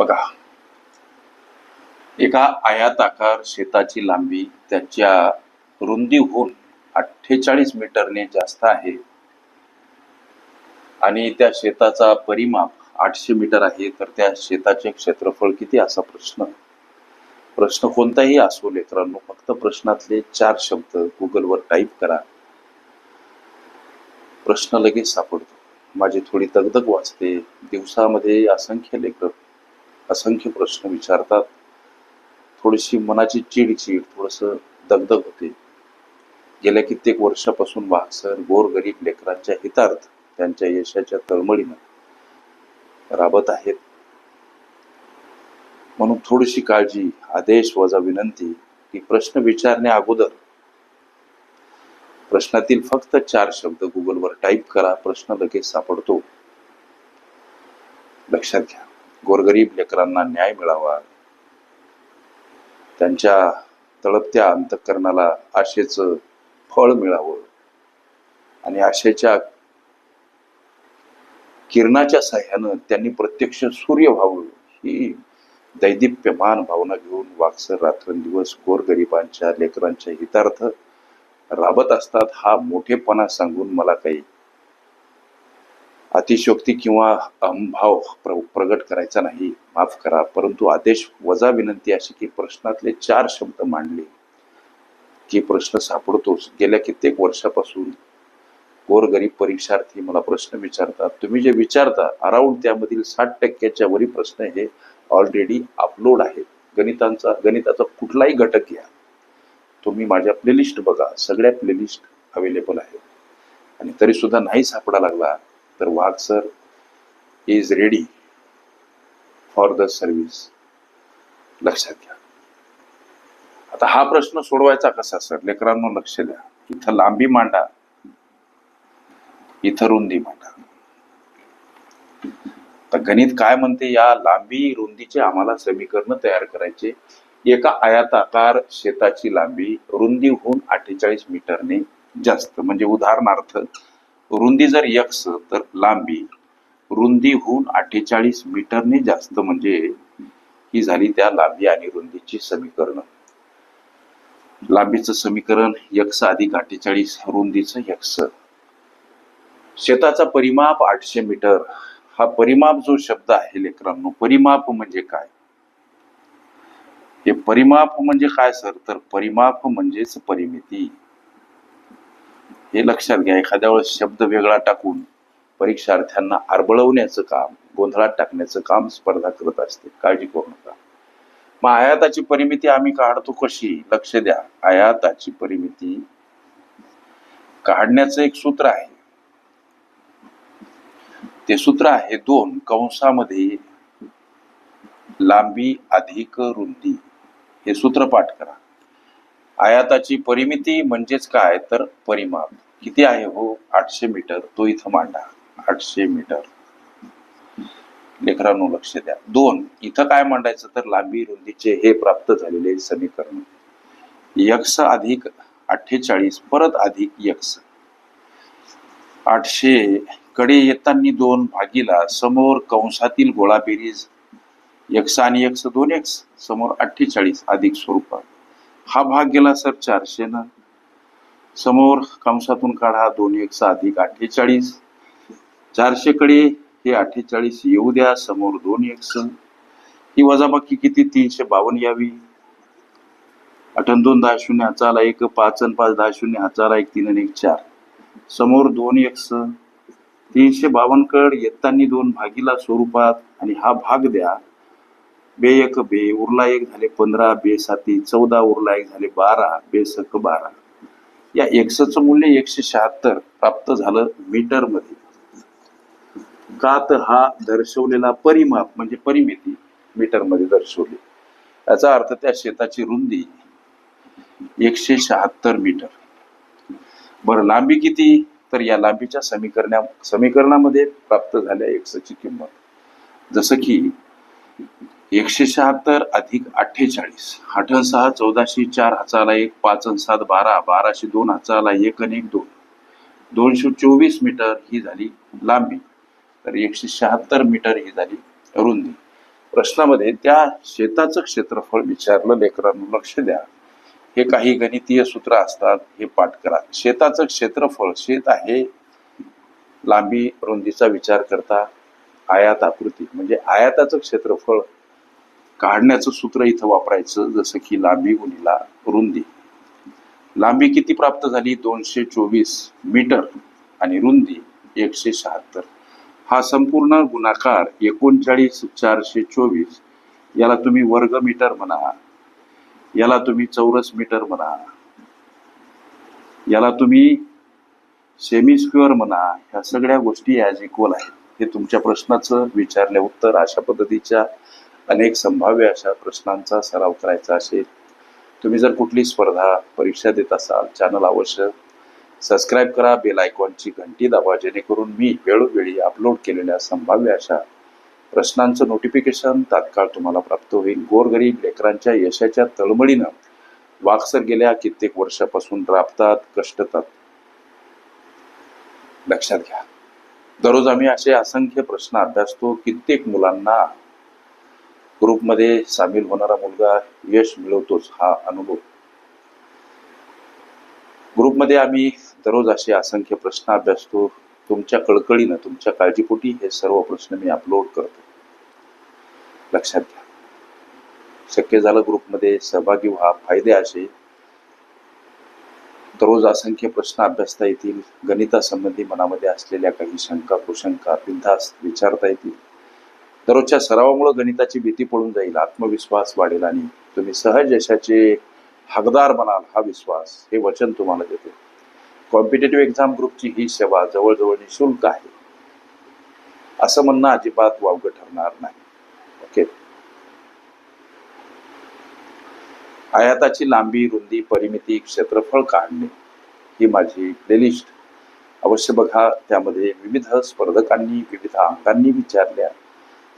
बघा. एका आयाताकार शेताची लांबी त्याच्या रुंदीहून अठ्ठेचाळीस मीटरने जास्त आहे. आणि त्या शेताचा परिमाप आठशे मीटर आहे तर त्या शेताचे क्षेत्रफळ किती असा प्रश्न. प्रश्न कोणताही असो लेकरांनो फक्त प्रश्नातले चार शब्द गुगलवर टाईप करा. प्रश्न लगेच सापडतो. माझी थोडी दगदग वाचते. दिवसामध्ये असंख्य लेकर असंख्य प्रश्न विचारतात. थोडीशी मनाची चिडचिड थोडस दगदग होते. गेल्या कित्येक वर्षापासून वाहसर गोरगरीब लेकरांच्या हितार्थ त्यांच्या यशाच्या तळमळीनं राबत आहेत. म्हणून थोडीशी काळजी आदेश वजा विनंती की प्रश्न विचारण्या अगोदर प्रश्नातील फक्त चार शब्द गुगलवर टाईप करा प्रश्न लगेच सापडतो. लक्षात घ्या. गोरगरीब लेकरांना न्याय मिळावा. त्यांच्या तळपत्या अंतकरणाला आशेचं फळ मिळावं. आणि आशेच्या किरणाच्या साह्यानं त्यांनी प्रत्यक्ष सूर्य व्हावं ही दैदिप्यमान भावना घेऊन वाक्सर रात्रंदिवस गोरगरिबांच्या लेकरांच्या हितार्थ राबत असतात हा मोठेपणा सांगून मला काही अतिशोक्ती किंवा अहंभाव प्र प्रगट करायचा नाही. माफ करा. परंतु आदेश वजा विनंती अशी की प्रश्नातले चार शब्द मांडले की प्रश्न सापडतोच. गेल्या कित्येक वर्षापासून गोरगरीब परीक्षार्थी मला प्रश्न विचारतात. तुम्ही जे विचारता अराउंड त्यामधील साठ टक्क्याच्या वरी प्रश्न हे ऑलरेडी अपलोड आहेत. गणितांचा गणिताचा कुठलाही घटक घ्या. तुम्ही माझ्या प्लेलिस्ट बघा. सगळ्या प्लेलिस्ट अवेलेबल आहेत. आणि तरी सुद्धा नाही सापडा लागला. तर Wagh sir is ready for the service लक्षात घ्या. आता हा प्रश्न सोडवायचा कसा सर? लेकरांनो लक्ष द्या. इथं लांबी मांडा. इथं रुंदी मांडा. तर गणित काय म्हणते या लांबी रुंदीचे आम्हाला समीकरण तयार करायचे. एका आयाताकार शेताची लांबी रुंदीहून अठ्ठेचाळीस मीटरने जास्त. म्हणजे उदाहरणार्थ रुंदी जर यक्स तर लांबी रुंदीहून अठ्ठेचाळीस मीटरने जास्त म्हणजे ही झाली त्या लांबी आणि रुंदीची समीकरण. लांबीचं समीकरण यक्स अधिक अठ्ठेचाळीस रुंदीचं यक्स शेताचा परिमाप आठशे मीटर. हा परिमाप जो शब्द आहे लेकरांनो परिमाप म्हणजे काय? हे परिमाप म्हणजे काय सर? तर परिमाप म्हणजेच परिमिती. हे लक्षात घ्या एखाद्या वेळेस शब्द वेगळा टाकून परीक्षार्थ्यांना आरबळवण्याचं काम गोंधळात टाकण्याचं काम स्पर्धा करत असते. काळजी करू नका. मग आयाताची परिमिती आम्ही काढतो कशी? लक्ष द्या. आयाताची परिमिती काढण्याचं एक सूत्र आहे. ते सूत्र आहे दोन कंसामध्ये लांबी अधिक रुंदी. हे सूत्र पाठ करा. आयाताची परिमिती म्हणजेच काय? तर परिमाप. किती आहे हो? आठशे मीटर. तो इथं मांडा. आठशे मीटर. लेकरांनो लक्ष द्या. दोन. इथं काय मांडायचं? तर लांबी रुंदीचे हे प्राप्त झालेले समीकरण. यक्स अधिक अठ्ठेचाळीस परत अधिक यक्स. आठशे कडे येताना दोन भागीला समोर कंसातील गोळाबेरीज यक्स आणि यक्स दोन एक्स समोर अठ्ठेचाळीस अधिक स्वरूपात. हा भाग गेला सर चारशे न. समोर कंसातून काढा दोन एक सा अधिक अठ्ठेचाळीस. चारशे कडे हे अठ्ठेचाळीस येऊ द्या समोर दोन एक्स ही वजाबाकी किती? तीनशे बावन्न यावी. अठन दोन दहा शून्य हाचाला एक पाच आणि पाच दहा शून्य हाचाला एक तीन आणि एक चार. समोर दोन एक्स तीनशे बावन्न कड येताना दोन भागीला स्वरूपात आणि हा भाग द्या. बे एक बे उरला एक झाले पंधरा बे साती चौदा उरला एक झाले बारा बे सक बारा. या एक्सचं मूल्य एकशे शहात्तर प्राप्त झालं मीटरमध्ये कात हा दर्शवलेला परिमाप म्हणजे परिमिती मीटरमध्ये दर्शवली. याचा अर्थ त्या शेताची रुंदी एकशे शहात्तर मीटर. बरं लांबी किती? तर या लांबीच्या समीकरणा समीकरणामध्ये प्राप्त झाल्या एक्सची किंमत. जसं की एकशे शहात्तर अधिक अठ्ठेचाळीस. आठ सहा चौदाशे चार हजारला एक पाच अन सात बारा बाराशे दोन हजारला एक आणि एक दोन. दोनशे चोवीस मीटर ही झाली लांबी. तर एकशे शहात्तर मीटर ही झाली रुंदी. प्रश्नामध्ये त्या शेताचं क्षेत्रफळ विचारलं लेकरांना लक्ष द्या. हे काही गणितीय सूत्र असतात हे पाठ करा. शेताचं क्षेत्रफळ शेत आहे लांबी रुंदीचा विचार करता आयात आकृती. म्हणजे आयाताचं क्षेत्रफळ काढण्याचं सूत्र इथं वापरायचं जसं की लांबी गुणीला रुंदी. लांबी किती प्राप्त झाली? दोनशे चोवीस मीटर आणि रुंदी एकशे शहात्तर. हा संपूर्ण गुणाकार एकोणचाळीस चारशे चोवीस. याला तुम्ही वर्ग मीटर म्हणा याला तुम्ही चौरस मीटर म्हणा याला तुम्ही सेमी स्क्वेअर म्हणा ह्या सगळ्या गोष्टी ॲज इक्वल आहेत. हे तुमच्या प्रश्नाचं विचारले उत्तर अशा पद्धतीच्या अनेक संभाव्य अशा प्रश्नांचा सराव करायचा असेल तुम्ही जर कुठली स्पर्धा परीक्षा देत असाल चॅनल अवश्य सबस्क्राईब करा बेल आयकॉनची घंटी दाबा जेणेकरून मी वेळोवेळी अपलोड केलेल्या संभाव्य अशा प्रश्नांचं नोटिफिकेशन तात्काळ तुम्हाला प्राप्त होईल. गोरगरीब लेकरांच्या यशाच्या तळमळीनं वाक्सर गेल्या कित्येक वर्षापासून राबतात कष्टतात. लक्षात घ्या. दररोज आम्ही असे असंख्य प्रश्न अभ्यासतो कित्येक मुलांना ग्रुपमध्ये सामील होणारा मुलगा यश मिळवतोच हा अनुभव. ग्रुपमध्ये आम्ही दररोज असे असंख्य प्रश्न अभ्यासतो. तुमच्या कळकळीनं तुमच्या काळजीपोटी हे सर्व प्रश्न मी अपलोड करतो. लक्षात घ्या. शक्य झालं ग्रुपमध्ये सहभागी व्हा फायदे असे. दररोज असंख्य प्रश्न अभ्यासता येतील गणितासंबंधी मनामध्ये असलेल्या काही शंका कुशंका बिनधास्त विचारता येतील. दररोजच्या सरावामुळे गणिताची भीती पळून जाईल आत्मविश्वास वाढेल आणि तुम्ही सहज यशाचे हकदार बनाल हा विश्वास हे वचन तुम्हाला देतो. कॉम्पिटेटिव्ह एक्झाम ग्रुपची ही सेवा जवळजवळ निशुल्क आहे. असं म्हणणं अजिबात वावगं ठरणार नाही. ओके आयाताची लांबी रुंदी परिमिती क्षेत्रफळ काढणे ही माझी प्लेलिस्ट अवश्य बघा त्यामध्ये विविध स्पर्धकांनी विविध अंकांनी विचारल्या.